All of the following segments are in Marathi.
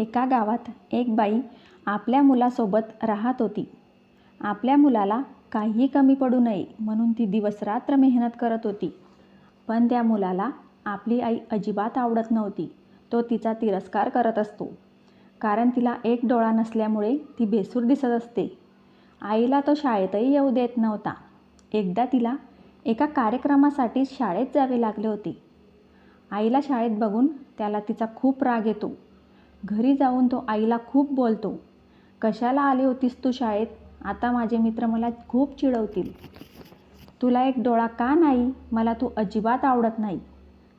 एका गावात एक बाई आपल्या मुलासोबत राहत होती. आपल्या मुलाला काहीही कमी पडू नये म्हणून ती दिवसरात्र मेहनत करत होती. पण त्या मुलाला आपली आई अजिबात आवडत नव्हती. तो तिचा तिरस्कार करत असतो. कारण तिला एक डोळा नसल्यामुळे ती भेसूर दिसत असते. आईला तो शाळेतही येऊ देत नव्हता. एकदा तिला एका कार्यक्रमासाठी शाळेत जावे लागले होते. आईला शाळेत बघून त्याला तिचा खूप राग येतो. घरी जाऊन तो आईला खूप बोलतो. कशाला आली होतीस तू शाळेत? आता माझे मित्र मला खूप चिडवतील. तुला एक डोळा का नाही? मला तू अजिबात आवडत नाही.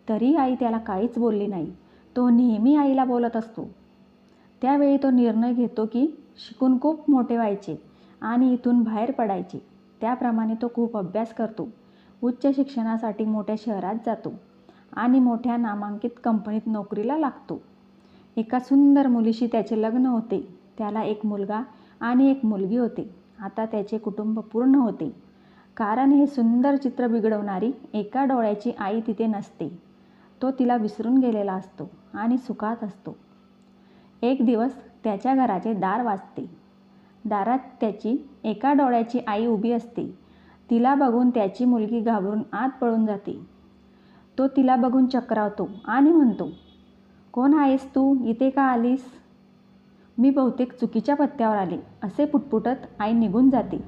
तरी आई त्याला काहीच बोलली नाही. तो नेहमी आईला बोलत असतो. त्यावेळी तो निर्णय घेतो की शिकून खूप मोठे व्हायचे आणि इथून बाहेर पडायचे. त्याप्रमाणे तो खूप अभ्यास करतो. उच्च शिक्षणासाठी मोठ्या शहरात जातो आणि मोठ्या नामांकित कंपनीत नोकरीला लागतो. एका सुंदर मुलीशी त्याचे लग्न होते. त्याला एक मुलगा आणि एक मुलगी होते. आता त्याचे कुटुंब पूर्ण होते. कारण हे सुंदर चित्र बिघडवणारी एका डोळ्याची आई तिथे नसते. तो तिला विसरून गेलेला असतो आणि सुखात असतो. एक दिवस त्याच्या घराचे दार वाजते. दारात त्याची एका डोळ्याची आई उभी असते. तिला बघून त्याची मुलगी घाबरून आत पळून जाते. तो तिला बघून चक्रावतो आणि म्हणतो कोण आहेस तू? इथे का आलीस? मी बहुतेक चुकीच्या पत्त्यावर आले. असे पुटपुटत आई निघून जाते.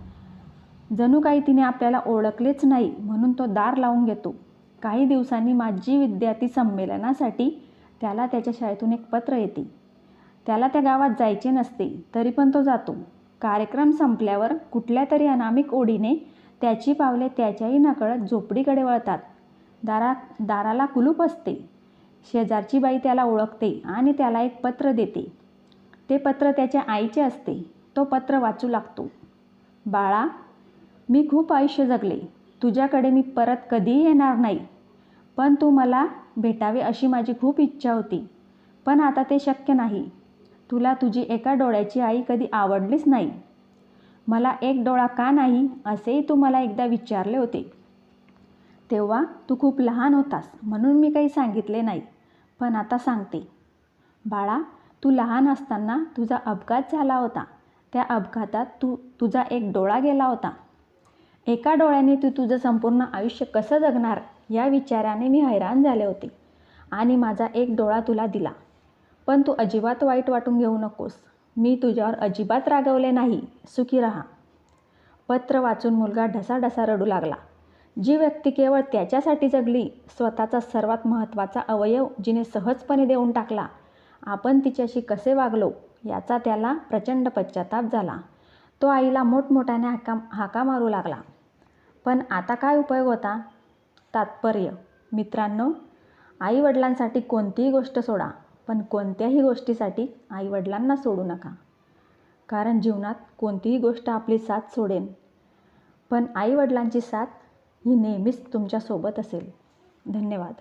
जणू काही तिने आपल्याला ओळखलेच नाही म्हणून तो दार लावून घेतो. काही दिवसांनी माझी विद्यार्थी संमेलनासाठी त्याला त्याच्या शाळेतून एक पत्र येते. त्याला त्या गावात जायचे नसते तरी पण तो जातो. कार्यक्रम संपल्यावर कुठल्या तरी अनामिक ओढीने त्याची पावले त्याच्याही नकळत झोपडीकडे वळतात. दारा दाराला कुलूप असते. शेजारची बाई त्याला ओळखते आणि त्याला एक पत्र देते. ते पत्र त्याच्या आईचे असते. तो पत्र वाचू लागतो. बाळा मी खूप आयुष्य जगले. तुझ्याकडे मी परत कधीही येणार नाही. पण तू मला भेटावे अशी माझी खूप इच्छा होती. पण आता ते शक्य नाही. तुला तुझी एका डोळ्याची आई कधी आवडलीच नाही. मला एक डोळा का नाही असेही तू मला एकदा विचारले होते. तेव्हा तू खूप लहान होतास म्हणून मी काही सांगितले नाही. पण आता सांगते. बाळा तू लहान असताना तुझा अपघात झाला होता. त्या अपघातात तू तुझा एक डोळा गेला होता. एका डोळ्याने तू तुझं संपूर्ण आयुष्य कसं जगणार या विचाराने मी हैराण झाले होते. आणि माझा एक डोळा तुला दिला. पण तू अजिबात वाईट वाटून घेऊ नकोस. मी तुझ्यावर अजिबात रागवले नाही. सुखी राहा. पत्र वाचून मुलगा ढसाढसा रडू लागला. जी व्यक्ती केवळ त्याच्यासाठी जगली स्वतःचा सर्वात महत्त्वाचा अवयव जिने सहजपणे देऊन टाकला आपण तिच्याशी कसे वागलो याचा त्याला प्रचंड पश्चाताप झाला. तो आईला मोठमोठ्याने हाका हाका मारू लागला. पण आता काय उपयोग होता? तात्पर्य. मित्रांनो आईवडिलांसाठी कोणतीही गोष्ट सोडा पण कोणत्याही गोष्टीसाठी आईवडिलांना सोडू नका. कारण जीवनात कोणतीही गोष्ट आपली साथ सोडेन. पण आईवडिलांची साथ ही नेहमीच तुमच्यासोबत असेल. धन्यवाद.